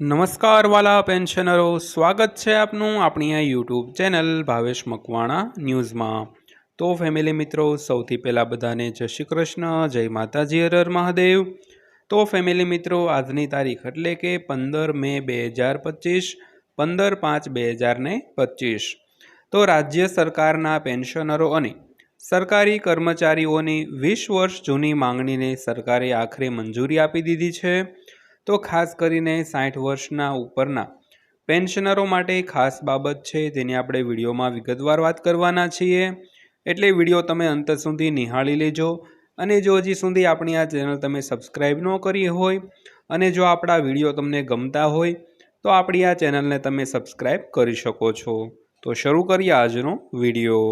નમસ્કાર વાલા પેન્શનરો, સ્વાગત છે આપનું આપણી આ યુટ્યુબ ચેનલ ભાવેશ મકવાણા ન્યૂઝમાં. તો ફેમિલી મિત્રો, સૌથી પહેલાં બધાને જય શ્રી કૃષ્ણ, જય માતાજી હરર મહાદેવ. તો ફેમિલી મિત્રો, આજની તારીખ એટલે કે પંદર મે બે હજાર પચીસ, પંદર પાંચ બે હજાર ને પચીસ. તો રાજ્ય સરકારના પેન્શનરો અને સરકારી કર્મચારીઓની વીસ વર્ષ જૂની માંગણીને સરકારે આખરે મંજૂરી આપી દીધી છે. તો ખાસ કરીને સાઠ વર્ષના ઉપરના પેન્શનરો માટે ખાસ બાબત છે તેની આપણે વિડીયોમાં વિગતવાર વાત કરવાના છીએ. એટલે વીડિયો તમે અંત સુધી નિહાળી લેજો. અને જો હજી સુધી આપણી આ ચેનલ તમે સબસ્ક્રાઈબ ન કરી હોય અને જો આપણા વીડિયો તમને ગમતા હોય, તો આપણી આ ચેનલને તમે સબસ્ક્રાઈબ કરી શકો છો. તો શરૂ કરીએ આજનો વીડિયો.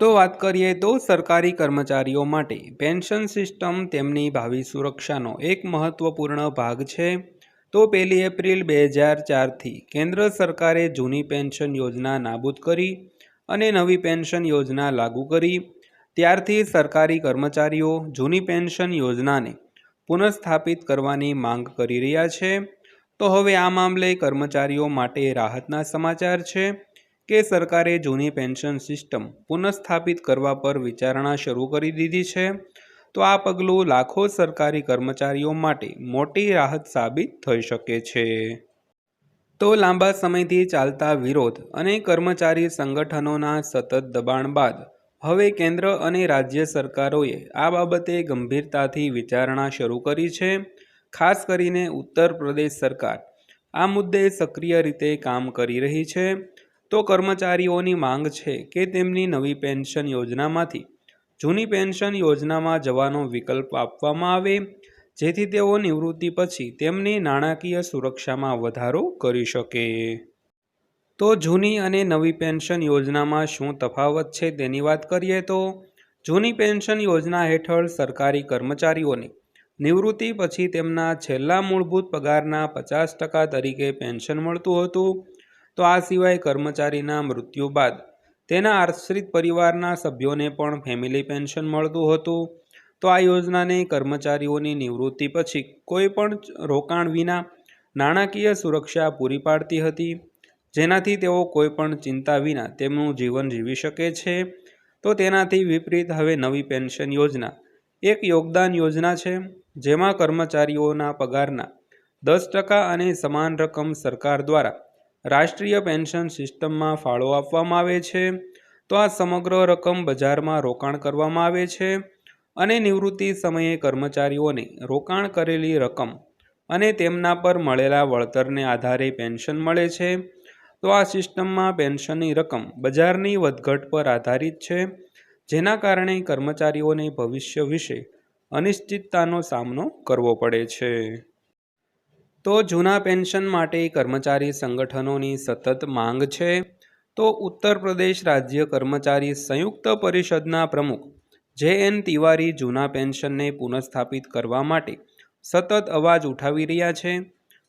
તો વાત કરીએ તો સરકારી કર્મચારીઓ માટે. પેન્શન સિસ્ટમ તેમની ભાવિ સુરક્ષાનો એક મહત્વપૂર્ણ ભાગ છે. તો પહેલી એપ્રિલ બે હજાર ચારથી કેન્દ્ર સરકારે જૂની પેન્શન યોજના નાબૂદ કરી અને નવી પેન્શન યોજના લાગુ કરી. ત્યારથી સરકારી કર્મચારીઓ જૂની પેન્શન યોજનાને પુનઃસ્થાપિત કરવાની માંગ કરી રહ્યા છે. તો હવે આ મામલે કર્મચારીઓ માટે રાહતના સમાચાર છે. કે સરકારે જૂની પેન્શન સિસ્ટમ પુનઃસ્થાપિત કરવા પર વિચારણા શરૂ કરી દીધી છે? તો આ પગલું લાખો સરકારી કર્મચારીઓ માટે મોટી રાહત સાબિત થઈ શકે છે. તો લાંબા સમયથી ચાલતા વિરોધ અને કર્મચારી સંગઠનોના સતત દબાણ બાદ હવે કેન્દ્ર અને રાજ્ય સરકારોએ આ બાબતે ગંભીરતાથી વિચારણા શરૂ કરી છે. ખાસ કરીને ઉત્તર પ્રદેશ સરકાર આ મુદ્દે સક્રિય રીતે કામ કરી રહી છે. તો કર્મચારીઓની માંગ છે કે તેમની નવી પેન્શન યોજનામાંથી જૂની પેન્શન યોજનામાં જવાનો વિકલ્પ આપવામાં આવે, જેથી તેઓ નિવૃત્તિ પછી તેમની નાણાકીય સુરક્ષામાં વધારો કરી શકે. તો જૂની અને નવી પેન્શન યોજનામાં શું તફાવત છે તેની વાત કરીએ તો, જૂની પેન્શન યોજના હેઠળ સરકારી કર્મચારીઓને નિવૃત્તિ પછી તેમના છેલ્લા મૂળભૂત પગારના પચાસ ટકા તરીકે પેન્શન મળતું હતું. તો આ સિવાય કર્મચારીના મૃત્યુ બાદ તેના આશ્રિત પરિવારના સભ્યોને પણ ફેમિલી પેન્શન મળતું હતું. તો આ યોજનાને કર્મચારીઓની નિવૃત્તિ પછી કોઈ પણ રોકાણ વિના નાણાકીય સુરક્ષા પૂરી પાડતી હતી. જેનાથી તેઓ કોઈ પણ ચિંતા વિના તેમનું જીવન જીવી શકે છે. તો તેનાથી વિપરીત હવે નવી પેન્શન યોજના એક યોગદાન યોજના છે, જેમાં કર્મચારીઓના પગારના દસ ટકા અને સમાન રકમ સરકાર દ્વારા રાષ્ટ્રીય પેન્શન સિસ્ટમમાં ફાળો આપવામાં આવે છે. તો આ સમગ્ર રકમ બજારમાં રોકાણ કરવામાં આવે છે અને નિવૃત્તિ સમયે કર્મચારીઓને રોકાણ કરેલી રકમ અને તેમના પર મળેલા વળતરને આધારે પેન્શન મળે છે. તો આ સિસ્ટમમાં પેન્શનની રકમ બજારની વધઘટ પર આધારિત છે, જેના કારણે કર્મચારીઓને ભવિષ્ય વિશે અનિશ્ચિતતાનો સામનો કરવો પડે છે. તો જૂના પેન્શન માટે કર્મચારી સંગઠનોની સતત માંગ છે? તો ઉત્તર પ્રદેશ રાજ્ય કર્મચારી સંયુક્ત પરિષદના પ્રમુખ જે એન તિવારી જૂના પેન્શનને પુનઃસ્થાપિત કરવા માટે સતત અવાજ ઉઠાવી રહ્યા છે?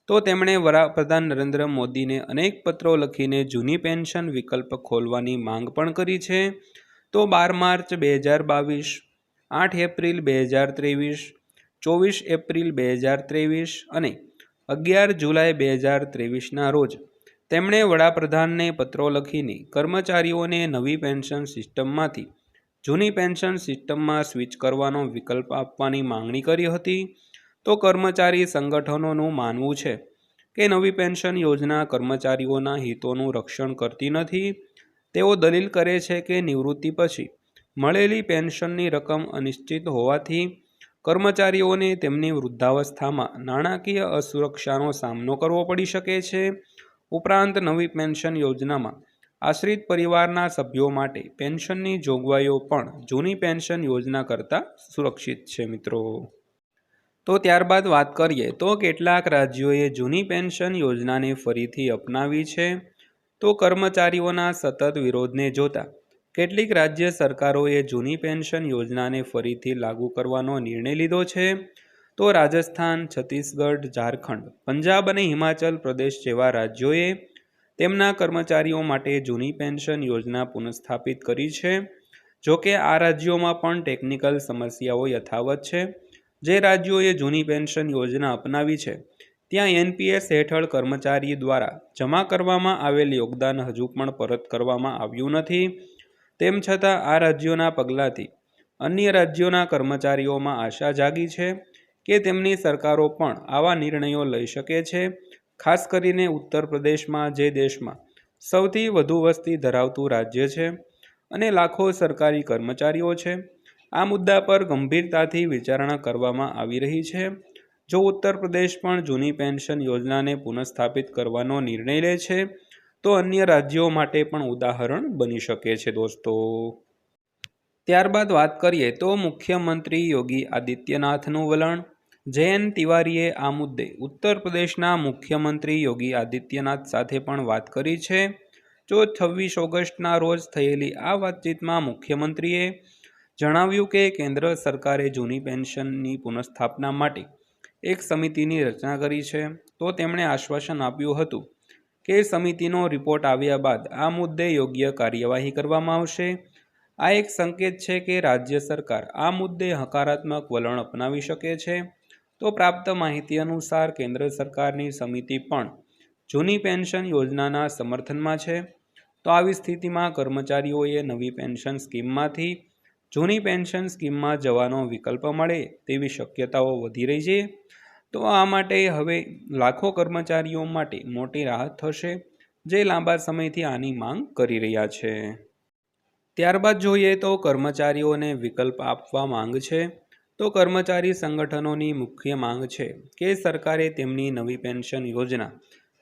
તો તેમણે વડાપ્રધાન નરેન્દ્ર મોદીને અનેક પત્રો લખીને જૂની પેન્શન વિકલ્પ ખોલવાની માંગ પણ કરી છે. તો બાર માર્ચ બે હજાર બાવીસ, આઠ એપ્રિલ બે હજાર ત્રેવીસ, ચોવીસ એપ્રિલ બે હજાર ત્રેવીસ અને અગિયાર જુલાઈ બે હજાર ત્રેવીસના રોજ તેમણે વડાપ્રધાનને પત્રો લખીને કર્મચારીઓને નવી પેન્શન સિસ્ટમમાંથી જૂની પેન્શન સિસ્ટમમાં સ્વિચ કરવાનો વિકલ્પ આપવાની માંગણી કરી હતી. તો કર્મચારી સંગઠનોનું માનવું છે કે નવી પેન્શન યોજના કર્મચારીઓના હિતોનું રક્ષણ કરતી નથી. તેઓ દલીલ કરે છે કે નિવૃત્તિ પછી મળેલી પેન્શનની રકમ અનિશ્ચિત હોવાથી કર્મચારીઓને તેમની વૃદ્ધાવસ્થામાં નાણાકીય અસુરક્ષાનો સામનો કરવો પડી શકે છે. ઉપરાંત નવી પેન્શન યોજનામાં આશ્રિત પરિવારના સભ્યો માટે પેન્શનની જોગવાઈઓ પણ જૂની પેન્શન યોજના કરતાં સુરક્ષિત છે મિત્રો. તો ત્યારબાદ વાત કરીએ તો કેટલાક રાજ્યોએ જૂની પેન્શન યોજનાને ફરીથી અપનાવી છે. તો કર્મચારીઓના સતત વિરોધને જોતા કેટલીક રાજ્ય સરકારોએ જૂની પેન્શન યોજનાને ફરીથી લાગુ કરવાનો નિર્ણય લીધો છે. તો રાજસ્થાન, છત્તીસગઢ, ઝારખંડ, પંજાબ અને હિમાચલ પ્રદેશ જેવા રાજ્યોએ તેમના કર્મચારીઓ માટે જૂની પેન્શન યોજના પુનઃસ્થાપિત કરી છે. જોકે આ રાજ્યોમાં પણ ટેકનિકલ સમસ્યાઓ યથાવત છે. જે રાજ્યોએ જૂની પેન્શન યોજના અપનાવી છે, ત્યાં એનપીએસ હેઠળ કર્મચારી દ્વારા જમા કરવામાં આવેલ યોગદાન હજુ પણ પરત કરવામાં આવ્યું નથી. તેમ છતાં આ રાજ્યોના પગલાંથી અન્ય રાજ્યોના કર્મચારીઓમાં આશા જાગી છે કે તેમની સરકારો પણ આવા નિર્ણયો લઈ શકે છે, ખાસ કરીને ઉત્તર પ્રદેશમાં જે દેશમાં સૌથી વધુ વસ્તી ધરાવતું રાજ્ય છે અને લાખો સરકારી કર્મચારીઓ છે. આ મુદ્દા પર ગંભીરતાથી વિચારણા કરવામાં આવી રહી છે. જો ઉત્તર પ્રદેશ પણ જૂની પેન્શન યોજનાને પુનઃસ્થાપિત કરવાનો નિર્ણય લે છે તો અન્ય રાજ્યો માટે પણ ઉદાહરણ બની શકે છે દોસ્તો. ત્યારબાદ વાત કરીએ તો મુખ્યમંત્રી યોગી આદિત્યનાથનું વલણ. જયંત તિવારીએ આ મુદ્દે ઉત્તર પ્રદેશના મુખ્યમંત્રી યોગી આદિત્યનાથ સાથે પણ વાત કરી છે. જો છવ્વીસ ઓગસ્ટના રોજ થયેલી આ વાતચીતમાં મુખ્યમંત્રીએ જણાવ્યું કે કેન્દ્ર સરકારે જૂની પેન્શનની પુનઃસ્થાપના માટે એક સમિતિની રચના કરી છે, તો તેમણે આશ્વાસન આપ્યું હતું કે સમિતિનો રિપોર્ટ આવ્યા બાદ આ મુદ્દે યોગ્ય કાર્યવાહી કરવામાં આવશે. આ એક સંકેત છે કે રાજ્ય સરકાર આ મુદ્દે હકારાત્મક વલણ અપનાવી શકે છે. તો પ્રાપ્ત માહિતી અનુસાર કેન્દ્ર સરકારની સમિતિ પણ જૂની પેન્શન યોજનાના સમર્થનમાં છે. તો આવી સ્થિતિમાં કર્મચારીઓએ નવી પેન્શન સ્કીમમાંથી જૂની પેન્શન સ્કીમમાં જવાનો વિકલ્પ મળે તેવી શક્યતાઓ વધી રહી છે. તો આ માટે હવે લાખો કર્મચારીઓ માટે મોટી રાહત થશે, જે લાંબા સમયથી આની માંગ કરી રહ્યા છે. ત્યારબાદ જોઈએ તો કર્મચારીઓને વિકલ્પ આપવા માંગ છે. તો કર્મચારી સંગઠનોની મુખ્ય માંગ છે કે સરકારે તેમની નવી પેન્શન યોજના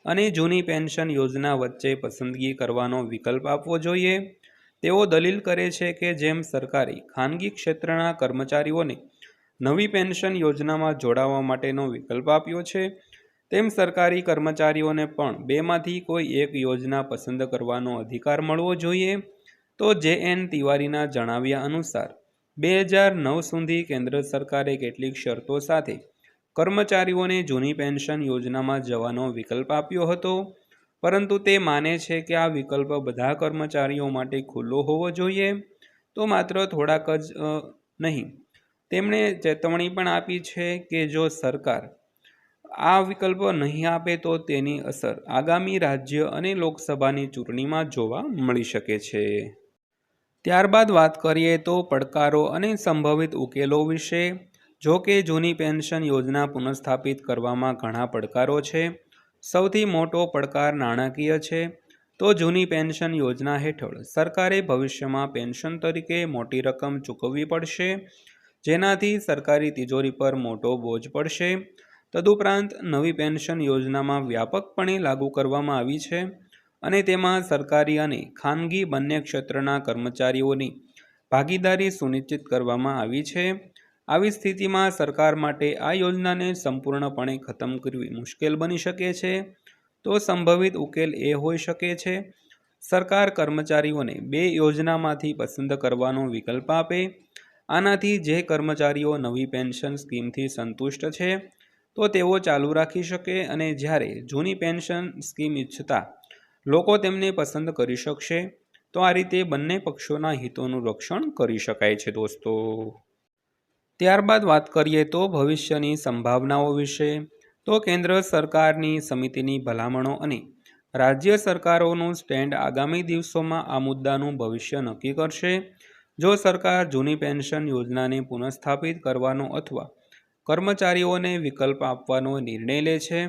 અને જૂની પેન્શન યોજના વચ્ચે પસંદગી કરવાનો વિકલ્પ આપવો જોઈએ. તેઓ દલીલ કરે છે કે જેમ સરકારે ખાનગી ક્ષેત્રના કર્મચારીઓને નવી પેન્શન યોજનામાં જોડાવા માટેનો વિકલ્પ આપ્યો છે. તેમ સરકારી કર્મચારીઓને પણ બેમાંથી કોઈ એક યોજના પસંદ કરવાનો અધિકાર મળવો જોઈએ. તો જે એન તિવારીના જણાવ્યા અનુસાર, બે હજાર નવ સુધી કેન્દ્ર સરકારે કેટલીક શરતો સાથે કર્મચારીઓને જૂની પેન્શન યોજનામાં જવાનો વિકલ્પ આપ્યો હતો. પરંતુ તે માને છે કે આ વિકલ્પ બધા કર્મચારીઓ માટે ખુલ્લો હોવો જોઈએ. તો માત્ર થોડાક જ નહીં તેમણે ચેતવણી પણ આપી છે કે જો સરકાર આ વિકલ્પ નહીં આપે તો તેની અસર આગામી રાજ્ય અને લોકસભાની ચૂંટણીમાં જોવા મળી શકે છે. ત્યારબાદ વાત કરીએ તો પડકારો અને સંભવિત ઉકેલો વિશે. જો કે જૂની પેન્શન યોજના પુનઃસ્થાપિત કરવામાં ઘણા પડકારો છે. સૌથી મોટો પડકાર નાણાકીય છે. તો જૂની પેન્શન યોજના હેઠળ સરકારે ભવિષ્યમાં પેન્શન તરીકે મોટી રકમ ચૂકવવી પડશે. જેનાથી સરકારી તિજોરી પર મોટો બોજ પડશે. તદુપરાંત નવી પેન્શન યોજનામાં વ્યાપકપણે લાગુ કરવામાં આવી છે અને તેમાં સરકારી અને ખાનગી બંને ક્ષેત્રના કર્મચારીઓની ભાગીદારી સુનિશ્ચિત કરવામાં આવી છે. આવી સ્થિતિમાં સરકાર માટે આ યોજનાને સંપૂર્ણપણે ખતમ કરવી મુશ્કેલ બની શકે છે. તો સંભવિત ઉકેલ એ હોઈ શકે છે. સરકાર કર્મચારીઓને બે યોજનામાંથી પસંદ કરવાનો વિકલ્પ આપે. આનાથી જે કર્મચારીઓ નવી પેન્શન સ્કીમથી સંતુષ્ટ છે, તો તેઓ ચાલુ રાખી શકે અને જ્યારે જૂની પેન્શન સ્કીમ ઈચ્છતા લોકો તેમને પસંદ કરી શકશે, તો આ રીતે બંને પક્ષોના હિતોનું રક્ષણ કરી શકાય છે દોસ્તો. ત્યારબાદ વાત કરીએ તો ભવિષ્યની સંભાવનાઓ વિશે, તો કેન્દ્ર સરકારની સમિતિની ભલામણો અને રાજ્ય સરકારોનું સ્ટેન્ડ આગામી દિવસોમાં આ મુદ્દાનું ભવિષ્ય નક્કી કરશે. જો સરકાર જૂની પેન્શન યોજનાને પુનઃસ્થાપિત કરવાનો અથવા કર્મચારીઓને વિકલ્પ આપવાનો નિર્ણય લે છે,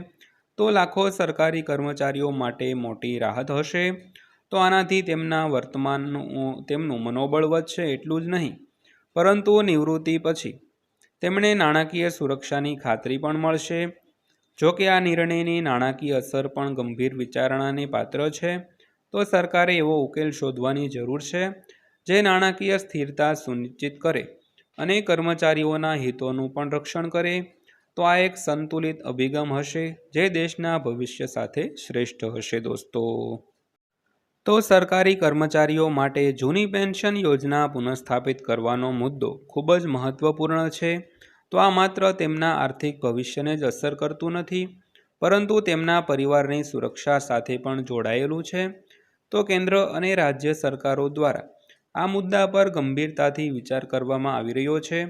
તો લાખો સરકારી કર્મચારીઓ માટે મોટી રાહત હશે. તો આનાથી તેમના વર્તમાનનું, તેમનું મનોબળ વધશે એટલું જ નહીં. પરંતુ નિવૃત્તિ પછી તેમણે નાણાકીય સુરક્ષાની ખાતરી પણ મળશે. જો કે આ નિર્ણયની નાણાકીય અસર પણ ગંભીર વિચારણાને પાત્ર છે, તો સરકારે એવો ઉકેલ શોધવાની જરૂર છે. જે નાણાકીય સ્થિરતા સુનિશ્ચિત કરે અને કર્મચારીઓના હિતોનું પણ રક્ષણ કરે, તો આ એક સંતુલિત અભિગમ હશે જે દેશના ભવિષ્ય સાથે શ્રેષ્ઠ હશે દોસ્તો. તો સરકારી કર્મચારીઓ માટે જૂની પેન્શન યોજના પુનઃસ્થાપિત કરવાનો મુદ્દો ખૂબ જ મહત્વપૂર્ણ છે. તો આ માત્ર તેમના આર્થિક ભવિષ્યને જ અસર કરતું નથી, પરંતુ તેમના પરિવારની સુરક્ષા સાથે પણ જોડાયેલું છે. તો કેન્દ્ર અને રાજ્ય સરકારો દ્વારા આ મુદ્દા પર ગંભીરતાથી વિચાર કરવામાં આવી રહ્યો છે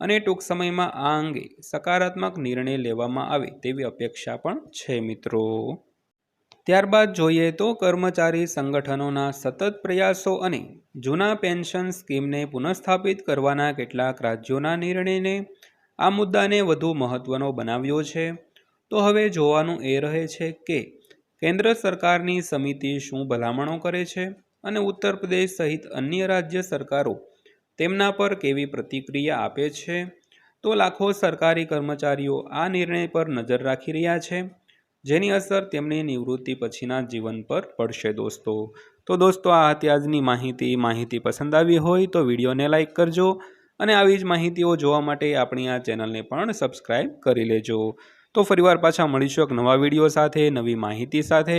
અને ટૂંક સમયમાં આ અંગે સકારાત્મક નિર્ણય લેવામાં આવે તેવી અપેક્ષા પણ છે, મિત્રો. ત્યારબાદ જોઈએ તો કર્મચારી સંગઠનોના સતત પ્રયાસો અને જૂના પેન્શન સ્કીમને પુનઃસ્થાપિત કરવાના કેટલાક રાજ્યોના નિર્ણયને આ મુદ્દાને વધુ મહત્ત્વનો બનાવ્યો છે. તો હવે જોવાનું એ રહે છે કે કેન્દ્ર સરકારની સમિતિ શું ભલામણો કરે છે? અને ઉત્તર પ્રદેશ સહિત અન્ય રાજ્ય સરકારો તેમના પર કેવી પ્રતિક્રિયા આપે છે? તો લાખો સરકારી કર્મચારીઓ આ નિર્ણય પર નજર રાખી રહ્યા છે. જેની અસર તેમની નિવૃત્તિ પછીના જીવન પર પડશે દોસ્તો. તો દોસ્તો, આ હતી આજની માહિતી. માહિતી પસંદ આવી હોય તો વિડીયોને લાઇક કરજો અને આવી જ માહિતીઓ જોવા માટે આપણી આ ચેનલને પણ સબસ્ક્રાઈબ કરી લેજો. તો ફરીવાર પાછા મળીશું એક નવા વીડિયો સાથે, નવી માહિતી સાથે.